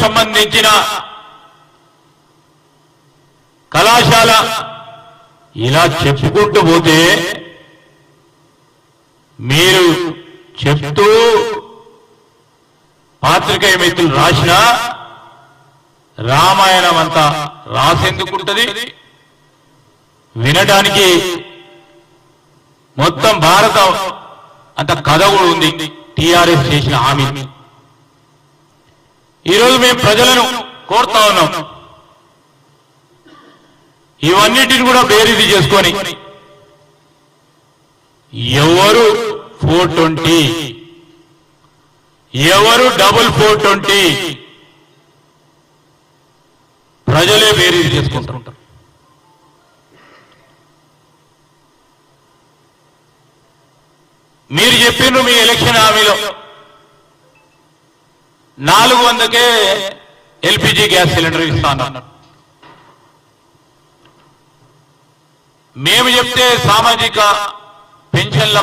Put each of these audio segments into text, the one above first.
సంబంధించిన కళాశాల ఇలా చెప్పుకుంటూ పోతే మీరు చెప్తూ పాత్రికేయ మిత్రులు రాసిన రామాయణం అంతా రాసేందుకుంటది. వినడానికి మొత్తం భారతం అంత కథ కూడా ఉంది. టిఆర్ఎస్ చేసిన హామీ. ఈరోజు మేము ప్రజలను కోరుతా ఉన్నాం. ఇవన్నిటిని కూడా బేరీది చేసుకొని ఎవరు ఫోర్ ట్వంటీ? ఎవరు డబుల్ ఫోర్ ట్వంటీ? ప్రజలే బేరీది చేసుకుంటుంటారు మీరు చెప్పిండ్రు మీ ఎలక్షన్ హామీలో నాలుగు వందకే ఎల్పిజి గ్యాస్ సిలిండర్ ఇస్తాను. మేము చెప్తే సామాజిక పెన్షన్ల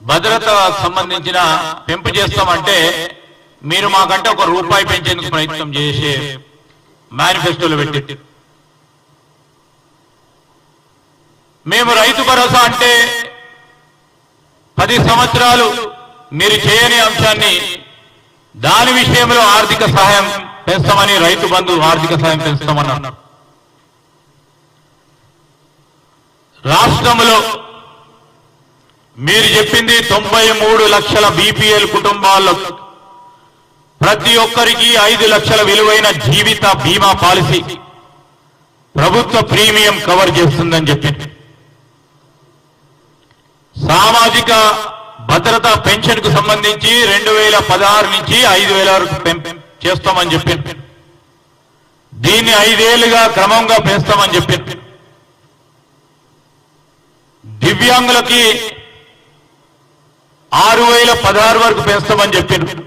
భద్రత సంబంధించిన పెంపు చేస్తామంటే మీరు మాకంటే ఒక రూపాయి పెంచేందుకు ప్రయత్నం చేసే మేనిఫెస్టోలో పెట్టి. మేము రైతు భరోసా అంటే పది సంవత్సరాలు మీరు చేయని అంశాన్ని దాని విషయంలో ఆర్థిక సహాయం పెంచమని రైతు బంధు ఆర్థిక సహాయం పెంచుతామన్నారు. రాష్ట్రంలో మీరు చెప్పింది తొంభై మూడు లక్షల బీపీఎల్ కుటుంబాల్లో ప్రతి ఒక్కరికి ఐదు లక్షల విలువైన జీవిత బీమా పాలసీ ప్రభుత్వ ప్రీమియం కవర్ చేస్తుందని చెప్పింది. సామాజిక భద్రత పెన్షన్కు సంబంధించి రెండు వేల పదహారు నుంచి ఐదు వేల వరకు చేస్తామని చెప్పింది దీన్ని ఐదేళ్ళుగా క్రమంగా పెంచుతామని చెప్పింది దివ్యాంగులకి ఆరు వేల పదహారు వరకు పెంచుతామని చెప్పిండ్రు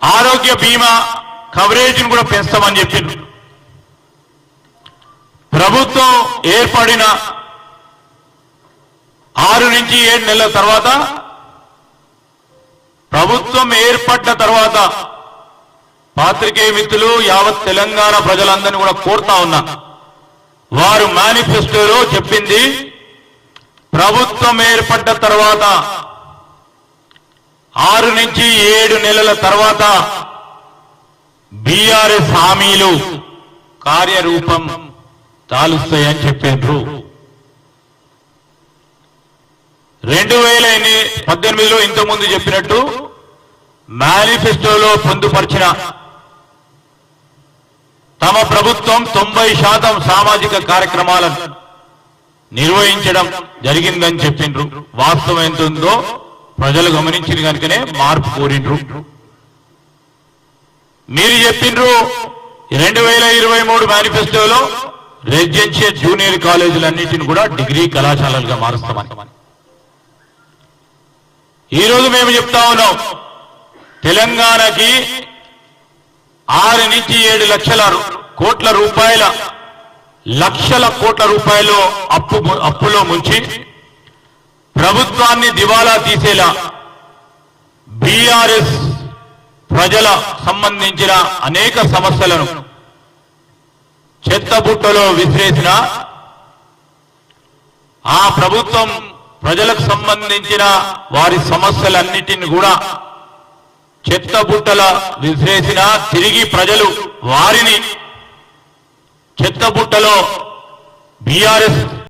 ఆరోగ్య బీమా కవరేజ్ కూడా పెంచుతామని చెప్పిండ్రు ప్రభుత్వం ఏర్పడిన ఆరు నుంచి ఏడు నెలల తర్వాత ప్రభుత్వం ఏర్పడ్డ తర్వాత పాత్రికేయ మిత్రులు యావత్ తెలంగాణ ప్రజలందరినీ కూడా కోరుతా ఉన్నా. వారు మేనిఫెస్టోలో చెప్పింది ప్రభుత్వం ఏర్పడ్డ తర్వాత ఆరు నుంచి ఏడు నెలల తర్వాత బీఆర్ఎస్ హామీలు కార్యరూపం తాలుస్తాయని చెప్పారు రెండు వేల పద్దెనిమిదిలో ఇంతకుముందు చెప్పినట్టు మేనిఫెస్టోలో పొందుపరిచిన తమ ప్రభుత్వం తొంభై శాతం సామాజిక కార్యక్రమాలను నిర్వహించడం జరిగిందని చెప్పిండ్రు. వాస్తవం ఎంత ఉందో ప్రజలు గమనించిన కనుకనే మార్పు కోరిండ్రు. మీరు చెప్పిండ్రు రెండు వేల ఇరవై మూడు మేనిఫెస్టోలో రెసిడెన్షియల్ జూనియర్ కాలేజీలన్నింటిని కూడా డిగ్రీ కళాశాలలుగా మారుస్తామని. ఈ రోజు మేము చెప్తా ఉన్నాం తెలంగాణకి ఆరు నుంచి ఏడు లక్షల కోట్ల రూపాయల లక్షల కోట్ల రూపాయలు అప్పు అప్పులో ముంచి ప్రభుత్వాన్ని దివాలా తీసేలా బీఆర్ఎస్ ప్రజల సంబంధించిన అనేక సమస్యలను చెత్తబుట్టలో విసిరేసిన ఆ ప్రభుత్వం ప్రజలకు సంబంధించిన వారి సమస్యలన్నిటిని కూడా చెత్తబుట్టల విసిరేసిన తిరిగి ప్రజలు వారిని చెత్తబుట్టలో బీఆర్ఎస్